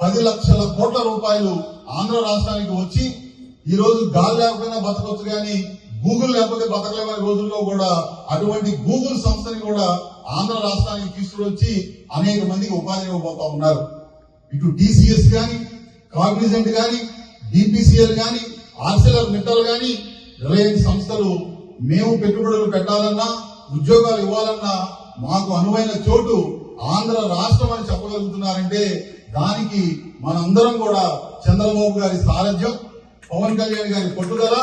పది లక్షల కోట్ల రూపాయలు ఆంధ్ర రాష్ట్రానికి వచ్చి ఈ రోజు గాలి లేకపోయినా బతకొచ్చు కానీ గూగుల్ లేకపోతే బతకలేమని రోజుల్లో కూడా అటువంటి గూగుల్ సంస్థని కూడా ఆంధ్ర రాష్ట్రానికి తీసుకువచ్చి అనేక మందికి ఉపాధి ఇవ్వబోతా ఉన్నారు. ఇటు టీసీఎస్ కానీ కాగ్నిజెంట్ కానీ డిపిసిఎల్ కానీ ఆర్సిలర్ మిట్టల్ కానీ రిలయన్స్ సంస్థలు మేము పెట్టుబడులు పెట్టాలన్నా ఉద్యోగాలు ఇవ్వాలన్నా మాకు అనువైన చోటు ఆంధ్ర రాష్ట్రం అని చెప్పగలుగుతున్నారంటే దానికి మనందరం కూడా చంద్రబాబు గారి సారథ్యం పవన్ కళ్యాణ్ గారి పట్టుదల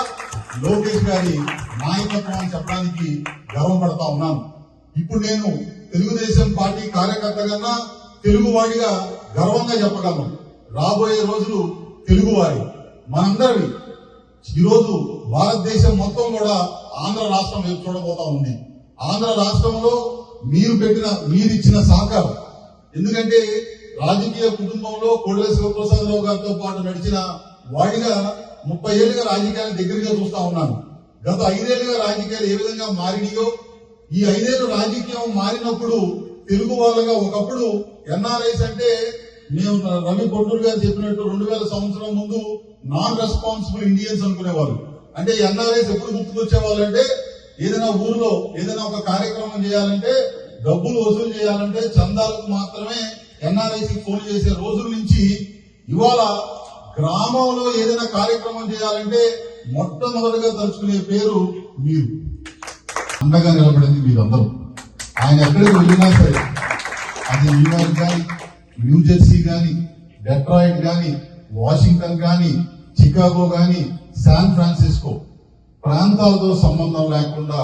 లోకేష్ గారి నాయకత్వం అని చెప్పడానికి గర్వపడతా ఉన్నాను ఇప్పుడు నేను తెలుగుదేశం పార్టీ కార్యకర్త కన్నా తెలుగువాడిగా గర్వంగా చెప్పగలను. రాబోయే రోజులు తెలుగువారి మనందరివి. ఈరోజు భారతదేశం మొత్తం కూడా ఆంధ్ర రాష్ట్రం వైపు చూడబోతా ఉంది. ఆంధ్ర రాష్ట్రంలో మీరు పెట్టిన మీరు ఇచ్చిన సహకారం. ఎందుకంటే రాజకీయ కుటుంబంలో కోడెల శివప్రసాదరావు గారితో పాటు నడిచిన వాడిగా ముప్పై ఏళ్ళుగా రాజకీయాలు దగ్గరగా చూస్తా ఉన్నాను. గత ఐదేళ్ళుగా రాజకీయాలు ఏ విధంగా మారినాయో ఈ ఐదేళ్ళు రాజకీయం మారినప్పుడు తెలుగు వాళ్ళగా ఒకప్పుడు ఎన్ఆర్ఐస్ అంటే మేము రవి పొట్టూరు గారు చెప్పినట్టు రెండు వేల సంవత్సరం ముందు నాన్ రెస్పాన్సిబుల్ ఇండియన్స్ అనుకునేవారు అంటే ఎన్ఆర్ఐస్ ఎప్పుడు గుర్తుకొచ్చేవాళ్ళు అంటే ఏదైనా ఊర్లో ఏదైనా ఒక కార్యక్రమం చేయాలంటే డబ్బులు వసూలు చేయాలంటే చందాలకు మాత్రమే ఎన్ఆర్ఐసి ఫోన్ చేసే రోజుల నుంచి ఇవాళ గ్రామంలో ఏదైనా కార్యక్రమం చేయాలంటే మొట్టమొదటిగా తలుచుకునే పేరు మీరు. అండగా నిలబడింది మీరందరూ. ఆయన ఎక్కడికి వెళ్ళినా సరే అది న్యూయార్క్ కానీ న్యూజెర్సీ కానీ డెట్రాయిట్ కానీ వాషింగ్టన్ కానీ చికాగో కానీ శాన్ ఫ్రాన్సిస్కో ప్రాంతాలతో సంబంధం లేకుండా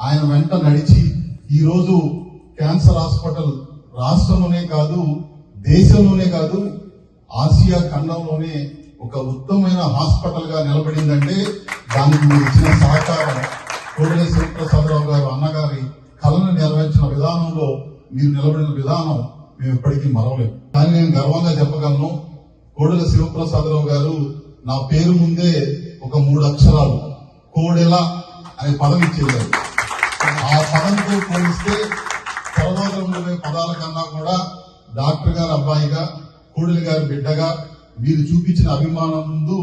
ఆయన వెంట నడిచి ఈరోజు క్యాన్సర్ హాస్పిటల్ రాష్ట్రంలోనే కాదు దేశంలోనే కాదు ఆసియా ఖండంలోనే ఒక ఉత్తమమైన హాస్పిటల్గా నిలబడిందంటే దానికి మీరు ఇచ్చిన సహకారం కోడెల శివప్రసాదరావు గారు అన్నగారి కళను నెరవేర్చిన విధానంలో మీరు నిలబడిన విధానం మేము ఎప్పటికీ మరవలేము కానీ నేను గర్వంగా చెప్పగలను. కోడెల శివప్రసాదరావు గారు నా పేరు ముందే ఒక మూడు అక్షరాలు కోడెల అనే పదం ఇచ్చేవారు. ఆ పదంతో పోలిస్తే తర్వాత ఉండే పదాల కన్నా కూడా డాక్టర్ గారు అబ్బాయిగా కోడలి గారి బిడ్డగా మీరు చూపించిన అభిమానం ముందు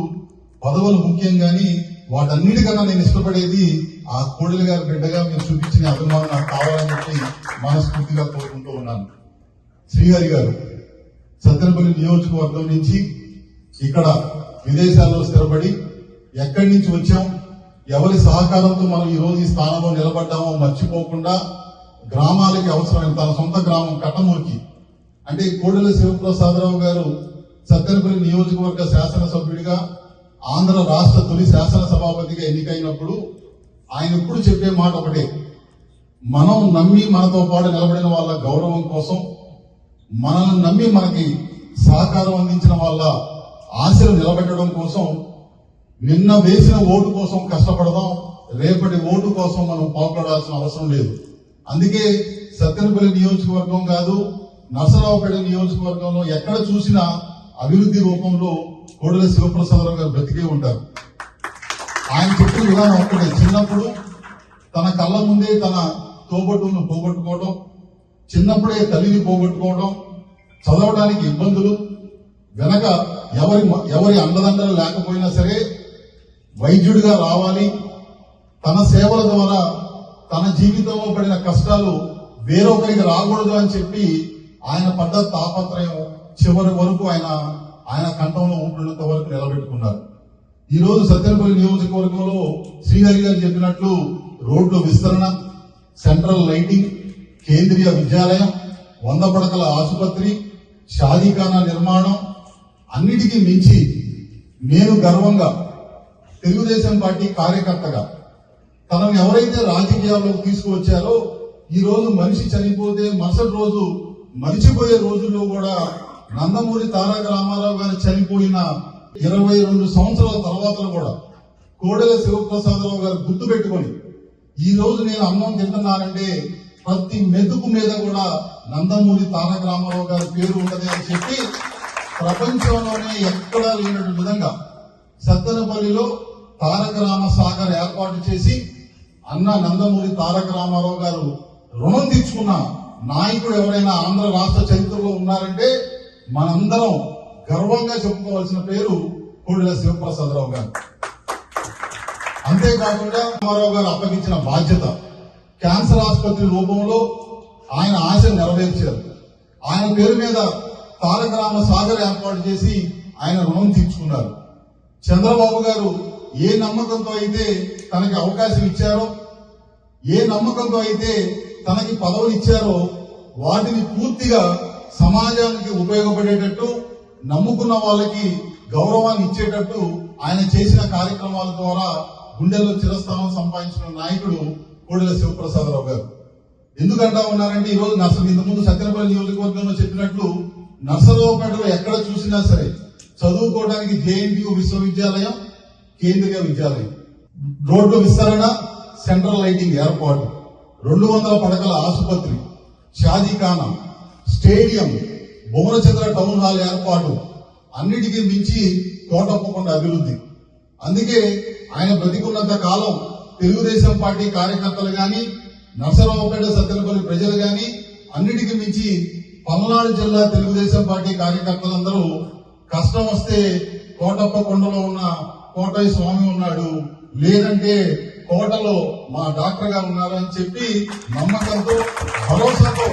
పదవులు ముఖ్యం కానీ వాటన్నిటికన్నా నేను ఇష్టపడేది ఆ కోడలి గారి బిడ్డగా మీరు చూపించిన అభిమానం నాకు కావాలని చెప్పి మనస్ఫూర్తిగా కోరుకుంటూ ఉన్నాను. శ్రీహరి గారు సత్తెనపల్లి నియోజకవర్గం నుంచి ఇక్కడ విదేశాల్లో స్థిరపడి ఎక్కడి నుంచి వచ్చాం ఎవరి సహకారంతో మనం ఈ రోజు ఈ స్థానంలో నిలబడ్డామో మర్చిపోకుండా గ్రామాలకి అవసరమైన తన సొంత గ్రామం కట్టమూరికి. అంటే కోడెల శివప్రసాదరావు గారు సత్తెనపల్లి నియోజకవర్గ శాసనసభ్యుడిగా ఆంధ్ర రాష్ట్ర తొలి శాసనసభాపతిగా ఎన్నికైనప్పుడు ఆయన ఎప్పుడు చెప్పే మాట ఒకటే. మనం నమ్మి మనతో పాటు నిలబడిన వాళ్ళ గౌరవం కోసం మనల్ని నమ్మి మనకి సహకారం అందించిన వాళ్ళ ఆశలు నిలబెట్టడం కోసం నిన్న వేసిన ఓటు కోసం కష్టపడదాం రేపటి ఓటు కోసం మనం పాల్పడాల్సిన అవసరం లేదు. అందుకే సత్తెనపల్లి నియోజకవర్గం కాదు నరసరావుపేట నియోజకవర్గంలో ఎక్కడ చూసినా అభివృద్ధి రూపంలో కోడెల శివప్రసాదరావు గారు బ్రతికే ఉంటారు. ఆయన చెప్పిన విధానం ఒక్కటే చిన్నప్పుడు తన కళ్ళ ముందే తన తోబట్టును పోగొట్టుకోవడం చిన్నప్పుడే తల్లిని పోగొట్టుకోవడం చదవడానికి ఇబ్బందులు వెనక ఎవరి ఎవరి అండదండలు లేకపోయినా సరే వైద్యుడిగా రావాలి తన సేవల ద్వారా తన జీవితంలో పడిన కష్టాలు వేరొకరికి రాకూడదు అని చెప్పి ఆయన పడ్డ తాపత్రయం చివరి వరకు ఆయన ఆయన కంఠంలో ఉంటున్నంత వరకు నిలబెట్టుకున్నారు. ఈ రోజు సత్యనపల్లి నియోజకవర్గంలో శ్రీహరి గారు చెప్పినట్లు రోడ్లు విస్తరణ సెంట్రల్ లైటింగ్ కేంద్రీయ విద్యాలయం వంద పడకల ఆసుపత్రి షాదీఖానా నిర్మాణం అన్నిటికీ మించి నేను గర్వంగా తెలుగుదేశం పార్టీ కార్యకర్తగా తనను ఎవరైతే రాజకీయాల్లోకి తీసుకువచ్చారో ఈ రోజు మనిషి చనిపోతే మరుసటి రోజు మరిచిపోయే రోజుల్లో కూడా నందమూరి తారక రామారావు గారు చనిపోయిన ఇరవై రెండు సంవత్సరాల తర్వాత కూడా కోడెల శివప్రసాదరావు గారు గుర్తు పెట్టుకొని ఈ రోజు నేను అన్నం తింటున్నానంటే ప్రతి మెతుకు మీద కూడా నందమూరి తారక రామారావు గారి పేరు ఉన్నది అని చెప్పి ప్రపంచంలోనే ఎక్కడా లేనటువంటి విధంగా సత్తెనపల్లిలో తారక రామ సాగర్ ఏర్పాటు చేసి అన్న నందమూరి తారక రామారావు గారు రుణం తీర్చుకున్న నాయకుడు ఎవరైనా ఆంధ్ర రాష్ట్ర చరిత్రలో ఉన్నారంటే మనందరం గర్వంగా చెప్పుకోవాల్సిన పేరు కోడిల శివప్రసాదరావు గారు. అంతేకాకుండా రామారావు గారు అప్పగించిన బాధ్యత క్యాన్సర్ ఆసుపత్రి రూపంలో ఆయన ఆశ నెరవేర్చారు. ఆయన పేరు మీద తారక రామ సాగర్ ఏర్పాటు చేసి ఆయన రుణం తీర్చుకున్నారు. చంద్రబాబు గారు ఏ నమ్మకంతో అయితే తనకి అవకాశం ఇచ్చారో ఏ నమ్మకంతో అయితే తనకి పదవులు ఇచ్చారో వాటిని పూర్తిగా సమాజానికి ఉపయోగపడేటట్టు నమ్ముకున్న వాళ్ళకి గౌరవాన్ని ఇచ్చేటట్టు ఆయన చేసిన కార్యక్రమాల ద్వారా గుండెల్లో చిరస్థానం సంపాదించిన నాయకుడు కోడెల శివప్రసాదరావు గారు. ఎందుకంటా ఉన్నారంటే ఈరోజు నర్సలు ఇంతకుముందు సత్యనపల్లి నియోజకవర్గంలో చెప్పినట్లు నర్సరావుపేటలో ఎక్కడ చూసినా సరే చదువుకోవడానికి జేఎన్టీయు విశ్వవిద్యాలయం కేంద్రీయ విద్యాలయం రోడ్డు విస్తరణ సెంట్రల్ లైటింగ్ ఏర్పాటు. రెండు వందల పడకల ఆసుపత్రి షాజీఖానా స్టేడియం భువనచంద్ర టౌన్ హాల్ ఏర్పాటు. అన్నిటికీ మించి తోటప్పకుండా అభివృద్ధి. అందుకే ఆయన బ్రతికున్నంత కాలం తెలుగుదేశం పార్టీ కార్యకర్తలు కానీ నర్సరావుపేట సత్యనపల్లి ప్రజలు కానీ అన్నిటికీ మించి పల్నాడు జిల్లా తెలుగుదేశం పార్టీ కార్యకర్తలందరూ కష్టం వస్తే కోటప్ప కొండలో ఉన్న కోటయ్య స్వామి ఉన్నాడు. లేదంటే కోటలో మా డాక్టర్ గారు ఉన్నారు అని చెప్పి నమ్మకంతో భరోసాతో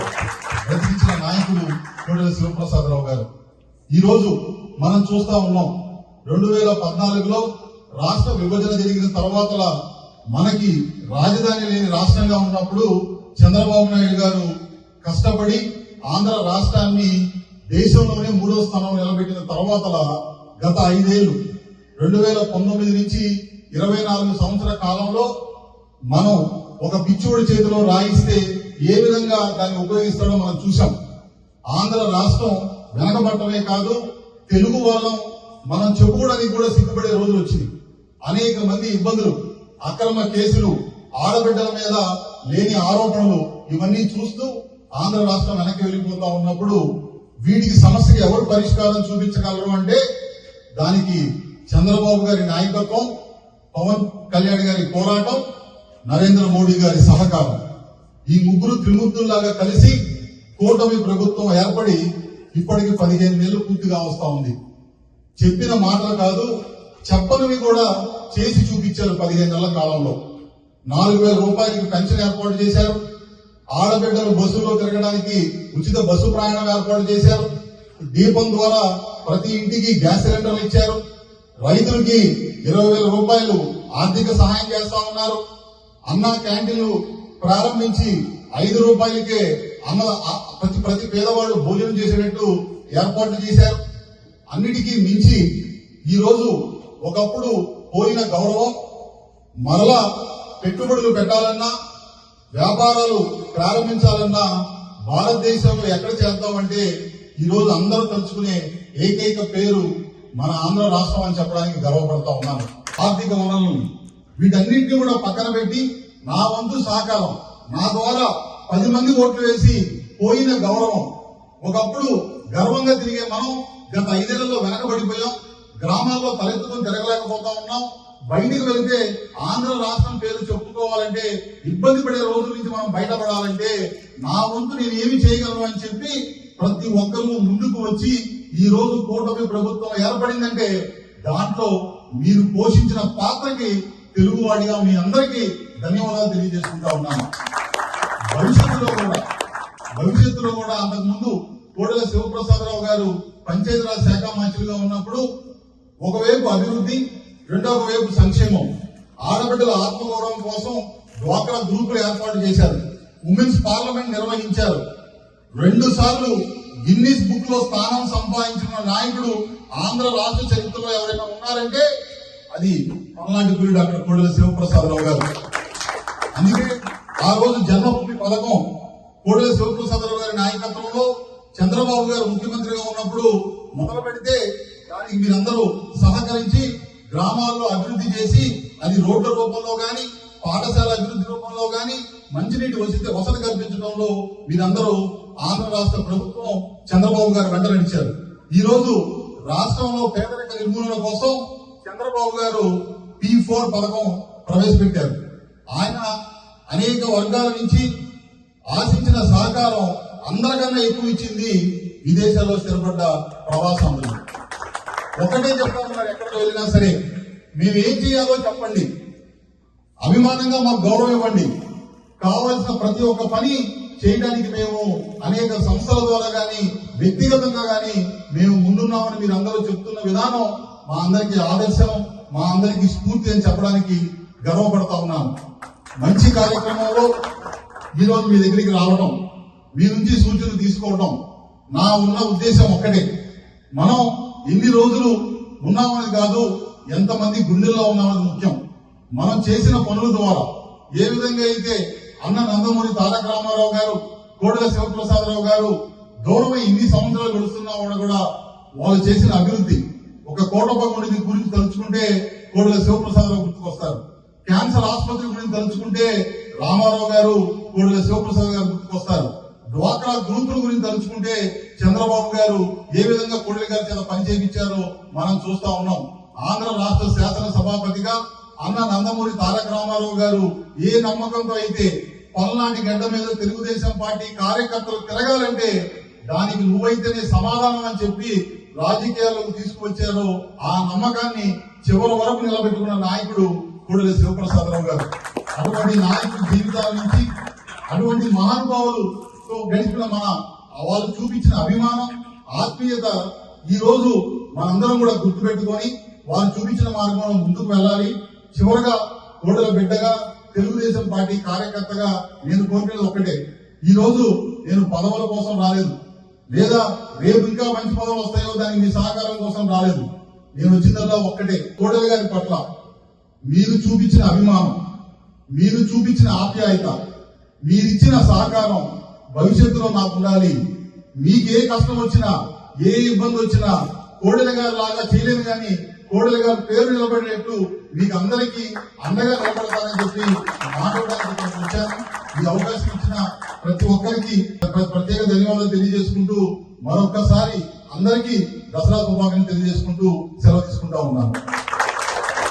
బ్రతికించిన నాయకుడు కోడెల శివప్రసాదరావు గారు. ఈరోజు మనం చూస్తా ఉన్నాం రెండు వేల పద్నాలుగులో రాష్ట్ర విభజన జరిగిన తర్వాత మనకి రాజధాని లేని రాష్ట్రంగా ఉన్నప్పుడు చంద్రబాబు నాయుడు గారు కష్టపడి ఆంధ్ర రాష్ట్రాన్ని దేశంలోనే మూడో స్థానం నిలబెట్టిన తర్వాత గత ఐదేళ్ళు రెండు వేల పంతొమ్మిది నుంచి ఇరవై నాలుగు సంవత్సర కాలంలో మనం ఒక పిచ్చోడి చేతిలో రాయిస్తే ఏ విధంగా దాన్ని ఉపయోగిస్తాడో మనం చూసాం ఆంధ్ర రాష్ట్రం వెనకబడటమే కాదు తెలుగు వాళ్ళం మనం చెప్పుకోవడానికి కూడా సిగ్గుపడే రోజులు వచ్చింది. అనేక మంది ఇబ్బందులు అక్రమ కేసులు ఆడబిడ్డల మీద లేని ఆరోపణలు ఇవన్నీ చూస్తూ ఆంధ్ర రాష్ట్రం వెనక్కి వెళ్ళిపోతా ఉన్నప్పుడు వీటికి సమస్యకి ఎవరు పరిష్కారం చూపించగలరు అంటే దానికి చంద్రబాబు గారి నాయకత్వం పవన్ కళ్యాణ్ గారి పోరాటం నరేంద్ర మోడీ గారి సహకారం. ఈ ముగ్గురు త్రిమూర్తుల్లాగా కలిసి కూటమి ప్రభుత్వం ఏర్పడి ఇప్పటికి పదిహేను నెలలు పూర్తిగా వస్తా ఉంది. చెప్పిన మాటలు కాదు చెప్పనివి కూడా చేసి చూపించారు పదిహేను నెలల కాలంలో. నాలుగు వేల రూపాయలకి పెన్షన్ ఏర్పాటు చేశారు. ఆడబిడ్డలు బస్సులో తిరగడానికి ఉచిత బస్సు ప్రయాణం ఏర్పాటు చేశారు. దీపం ద్వారా ప్రతి ఇంటికి గ్యాస్ సిలిండర్లు ఇచ్చారు. రైతులకి ఇరవై వేల రూపాయలు ఆర్థిక సహాయం చేస్తా ఉన్నారు. అన్న క్యాంటీన్లు ప్రారంభించి ఐదు రూపాయలకే అన్న ప్రతి ప్రతి పేదవాడు భోజనం చేసేటట్టు ఏర్పాట్లు చేశారు. అన్నిటికీ మించి ఈరోజు ఒకప్పుడు పోయిన గౌరవం మరలా పెట్టుబడులు పెట్టాలన్నా వ్యాపారాలు ప్రారంభించాలన్నా భారతదేశంలో ఎక్కడ చేద్దామంటే ఈరోజు అందరూ తలుచుకునే ఏకైక పేరు మన ఆంధ్ర రాష్ట్రం అని చెప్పడానికి గర్వపడతా ఉన్నాను. ఆర్థిక వనరులను వీటన్నింటినీ కూడా పక్కన పెట్టి నా వంతు సహకారం నా ద్వారా పది మంది ఓట్లు వేసి పోయిన గౌరవం. ఒకప్పుడు గర్వంగా తిరిగే మనం గత ఐదేళ్ళలో వెనకబడిపోయాం. గ్రామాల్లో తలెత్తుకుని తిరగలేకపోతా ఉన్నాం. బయటికి వెళితే ఆంధ్ర రాష్ట్రం పేరు చెప్పుకోవాలంటే ఇబ్బంది పడే రోజుల నుంచి మనం బయటపడాలంటే నా వంతు నేను ఏమి చేయగలను అని చెప్పి ప్రతి ఒక్కరూ ముందుకు వచ్చి ఈ రోజు కూటమి ప్రభుత్వం ఏర్పడిందంటే దాంట్లో మీరు పోషించిన పాత్రకి తెలుగువాడిగా మీ అందరికీ ధన్యవాదాలు తెలియజేసుకుంటా ఉన్నాను. భవిష్యత్తులో కూడా భవిష్యత్తులో కూడా అంతకుముందు కోడెల శివప్రసాదరావు గారు పంచాయతీరాజ్ శాఖ మంత్రిగా ఉన్నప్పుడు ఒకవైపు అభివృద్ధి రెండవ వైపు సంక్షేమం. ఆడబిడ్డల ఆత్మగౌరవం కోసం డ్వాక్రా గ్రూపులు ఏర్పాటు చేశారు. ఉమెన్స్ పార్లమెంట్ నిర్వహించారు. రెండు సార్లు గిన్నీస్ బుక్లో స్థానం సంపాదించిన నాయకుడు ఆంధ్ర రాష్ట్ర చరిత్రలో ఎవరైనా ఉన్నారంటే అది పల్నాటి గురి డాక్టర్ కోడెల శివప్రసాదరావు గారు. అందుకే ఆ రోజు జన్మభూమి పథకం కోడెల శివప్రసాదరావు గారి నాయకత్వంలో చంద్రబాబు గారు ముఖ్యమంత్రిగా ఉన్నప్పుడు మొదలు పెడితే దానికి మీరందరూ సహకరించి గ్రామాల్లో అభివృద్ధి చేసి అది రోడ్ల రూపంలో కానీ పాఠశాల అభివృద్ధి రూపంలో కానీ మంచినీటి వసతి వసతి కల్పించడంలో మీరందరూ ఆంధ్ర రాష్ట్ర ప్రభుత్వం చంద్రబాబు గారు వెంట నడిచారు ఈ రోజు రాష్ట్రంలో పేదరిక నిర్మూలన కోసం చంద్రబాబు గారు పి ఫోర్ పథకం ప్రవేశపెట్టారు. ఆయన అనేక వర్గాల నుంచి ఆశించిన సహకారం అందరికన్నా ఎక్కువ ఇచ్చింది విదేశాల్లో స్థిరపడ్డ ప్రవాసంలో ఒకటే చెప్తాను మరి ఎక్కడికి వెళ్ళినా సరే మేము ఏం చేయాలో చెప్పండి. అభిమానంగా మాకు గౌరవం ఇవ్వండి. కావాల్సిన ప్రతి ఒక్క పని చేయడానికి మేము అనేక సంస్థల ద్వారా కానీ వ్యక్తిగతంగా కానీ మేము ముందున్నామని మీరు అందరూ చెప్తున్న విధానం మా అందరికీ ఆదర్శం మా అందరికీ స్ఫూర్తి అని చెప్పడానికి గర్వపడతా ఉన్నాను. మంచి కార్యక్రమంలో ఈరోజు మీ దగ్గరికి రావడం మీ నుంచి సూచనలు తీసుకోవడం నా ఉన్న ఉద్దేశం ఒక్కటే. మనం ఎన్ని రోజులు ఉన్నామని కాదు ఎంతమంది గుండెల్లో ఉన్నామని ముఖ్యం. మనం చేసిన పనుల ద్వారా ఏ విధంగా అయితే అన్న నందమూరి తారక రామారావు గారు కోడెల శివప్రసాదరావు గారు దూరమై ఇన్ని సంవత్సరాలు గడుస్తున్నా కూడా వాళ్ళు చేసిన అభివృద్ధి. ఒక కోటపగుడి గురించి తలుచుకుంటే కోడెల శివప్రసాదరావు గుర్తుకొస్తారు. క్యాన్సర్ ఆసుపత్రి గురించి తలుచుకుంటే రామారావు గారు కోడెల శివప్రసాద్ గారు గుర్తుకొస్తారు. డ్వాక్రా గ్రూపుల గురించి తలుచుకుంటే చంద్రబాబు గారు ఏ విధంగా కోడెల గారి చేత పని చేయించారో మనం చూస్తా ఉన్నాం. ఆంధ్ర రాష్ట్ర శాసన సభాపతిగా అన్న నందమూరి తారక రామారావు గారు ఏ నమ్మకంతో అయితే పల్నాటి గడ్డ మీద తెలుగుదేశం పార్టీ కార్యకర్తలు తిరగాలంటే దానికి నువ్వైతేనే సమాధానం అని చెప్పి రాజకీయాల్లోకి తీసుకువచ్చారో ఆ నమ్మకాన్ని చివరి వరకు నిలబెట్టుకున్న నాయకుడు కోడెల శివప్రసాదరావు గారు. అటువంటి నాయకుడి జీవితాల నుంచి అటువంటి మహానుభావులతో గడిపిన మన వాళ్ళు చూపించిన అభిమానం ఆత్మీయత ఈ రోజు మనందరం కూడా గుర్తుపెట్టుకొని వారు చూపించిన మార్గంలో ముందుకు వెళ్ళాలి. చివరగా కోడల బిడ్డగా తెలుగుదేశం పార్టీ కార్యకర్తగా నేను కోరుకునేది ఒక్కటే. ఈ రోజు నేను పదవుల కోసం రాలేదు. లేదా రేపు ఇంకా మంచి పదవులు వస్తాయో దానికి మీ సహకారం కోసం రాలేదు. నేను వచ్చిందల్లా ఒక్కటే. కోడల గారి పట్ల మీరు చూపించిన అభిమానం మీరు చూపించిన ఆప్యాయత మీరిచ్చిన సహకారం భవిష్యత్తులో నాకు ఉండాలి. మీకు ఏ కష్టం వచ్చినా ఏ ఇబ్బంది వచ్చినా కోడెల గారి లాగా చేయలేను కానీ కోడెల గారు పేరు నిలబడినట్టు మీకు అందరికీ అండగా నిలబడతానని చెప్పి మాట్లాడడానికి వచ్చాను. ఈ అవకాశం ఇచ్చిన ప్రతి ఒక్కరికి ప్రత్యేక ధన్యవాదాలు తెలియజేసుకుంటూ మరొక్కసారి అందరికీ దసరా శుభాకాంక్షలు తెలియజేసుకుంటూ సెలవు తీసుకుంటా ఉన్నాను.